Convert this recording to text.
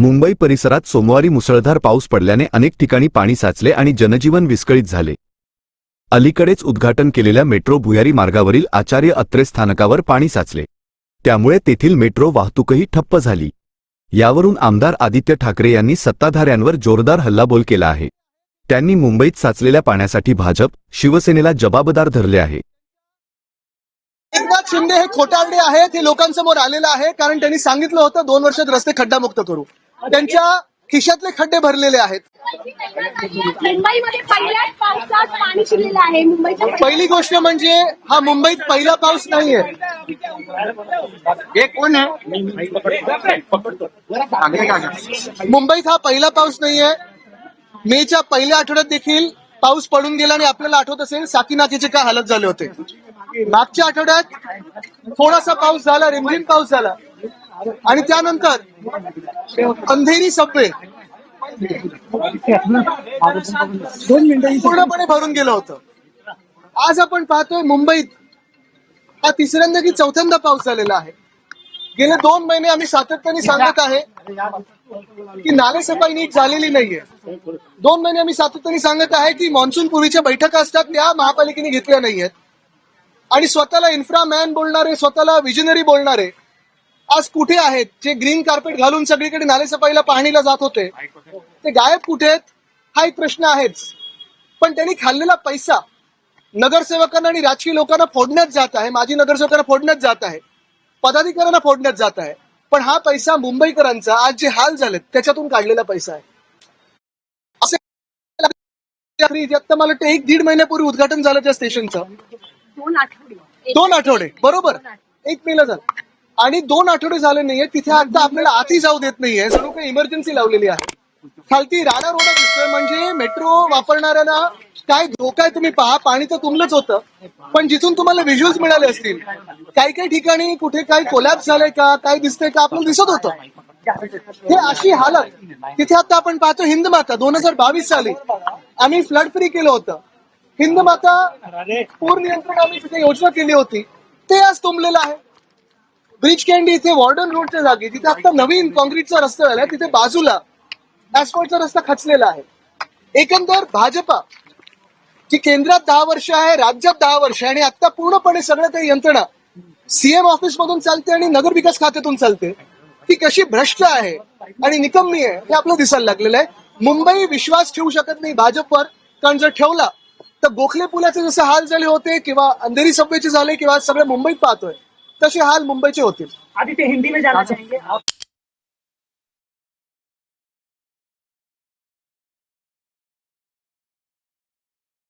मुंबई परिसरात सोमवारी मुसळधार पाऊस पडल्याने अनेक ठिकाणी पाणी साचले आणि जनजीवन विस्कळीत झाले. अलीकडेच उद्घाटन केलेल्या मेट्रो भुयारी मार्गावरील आचार्य अत्रे स्थानकावर पाणी साचले. त्यामुळे तेथील मेट्रो वाहतूकही ठप्प झाली. यावरून आमदार आदित्य ठाकरे यांनी सत्ताधाऱ्यांवर जोरदार हल्लाबोल केला आहे. त्यांनी मुंबईत साचलेल्या पाण्यासाठी भाजप शिवसेनेला जबाबदार धरले आहे. एकनाथ शिंदे हे खोटारडे आहेत हे लोकांसमोर आलेलं आहे कारण त्यांनी सांगितलं होतं दोन वर्षात रस्ते खड्डामुक्त करू. त्यांच्या खिशातले खड्डे भरलेले आहेत. मुंबईमध्ये पहिल्याच पावसात पाणी शिरलेलं आहे. मुंबईच्या पहिली गोष्ट म्हणजे हा मुंबईत पहिला पाऊस नाहीये. हे कोण आहे? मुंबईत हा पहिला पाऊस नाहीये. मेच्या पहिल्या आठवड्यात देखील पाऊस पडून गेला आणि आपल्याला आठवत असेल साकीनाकीचे काय हालत झाले होते. मागच्या आठवड्यात थोडासा पाऊस झाला रिमझिम पाऊस झाला. आणि त्यानंतर अंधेरी सबवे पूर्णपणे भरून गेलं होतं. आज आपण पाहतोय मुंबईत हा तिसऱ्यांदा की चौथ्यांदा पाऊस झालेला आहे. गेले दोन महिने आम्ही सातत्याने सांगत आहे की नालेसफाई नीट झालेली नाहीये. दोन महिने आम्ही सातत्याने सांगत आहे की मान्सून पूर्वीच्या बैठका असतात त्या महापालिकेने घेतल्या नाहीयेत. आणि स्वतःला इन्फ्रामॅन बोलणारे स्वतःला विजनरी बोलणारे आज कुठे आहेत? जे ग्रीन कार्पेट घालून सगळीकडे नालेसफाईला पाहणीला जात होते. ते गायब कुठे आहेत? हा एक प्रश्न आहेच. पण त्यांनी खाल्लेला पैसा नगरसेवकांना आणि राजकीय लोकांना फोडण्यात जात आहे. माजी नगरसेवकांना फोडण्यात जात आहे. पदाधिकाऱ्यांना फोडण्यात जात आहे. पण हा पैसा मुंबईकरांचा आज जे हाल झालेत त्याच्यातून काढलेला पैसा आहे. असे मला वाटतं एक दीड महिन्यापूर्वी उद्घाटन झालं त्या स्टेशनचं दोन आठवडे. दोन आठवडे. बरोबर. एक मेला झालं. आणि दोन आठवडे झाले नाहीये. तिथे आता आपल्याला आधी जाऊ देत नाहीये. सर्व काही इमर्जन्सी लावलेली आहे. खालती राडा रोडा दिसतोय म्हणजे मेट्रो वापरणाऱ्यांना काय धोका आहे तुम्ही पहा. पाणी तर तुमलंच होतं. पण जिथून तुम्हाला व्हिज्युअल्स मिळाले असतील काही काही ठिकाणी कुठे काही कोलॅप्स झालंय का काय दिसतंय का आपल्याला दिसत होतं. हे अशी हालत. तिथे आता आपण पाहतो हिंद माता. दोन हजार बावीस साली आम्ही फ्लड फ्री केलं होतं. हिंद माता पूर नियंत्रण आम्ही तिथे योजना केली होती. ते आज तुंबलेलं आहे. ब्रिज कॅन्डी इथे वॉर्डन रोडच्या जागी तिथे आता नवीन कॉन्क्रीटचा रस्ता झालाय तिथे बाजूला ऍस्फॉल्टचा रस्ता खचलेला आहे. एकंदर भाजपा की केंद्रात दहा वर्ष आहे राज्यात दहा वर्ष आहे आणि आता पूर्णपणे सगळं काही यंत्रणा सीएम ऑफिस मधून चालते आणि नगर विकास खात्यातून चालते. ती कशी भ्रष्ट आहे आणि निकम्मी आहे हे आपलं दिसायला लागलेलं आहे. मुंबई विश्वास ठेवू शकत नाही भाजपवर. कारण जर ठेवला तर गोखले पुलाचे जसे हाल झाले होते किंवा अंधेरी सभेचे झाले किंवा सगळे मुंबईत पाहतोय. तसे हाल मुंबईचे होतील अभी तो हिंदी में जाना चाहेंगे?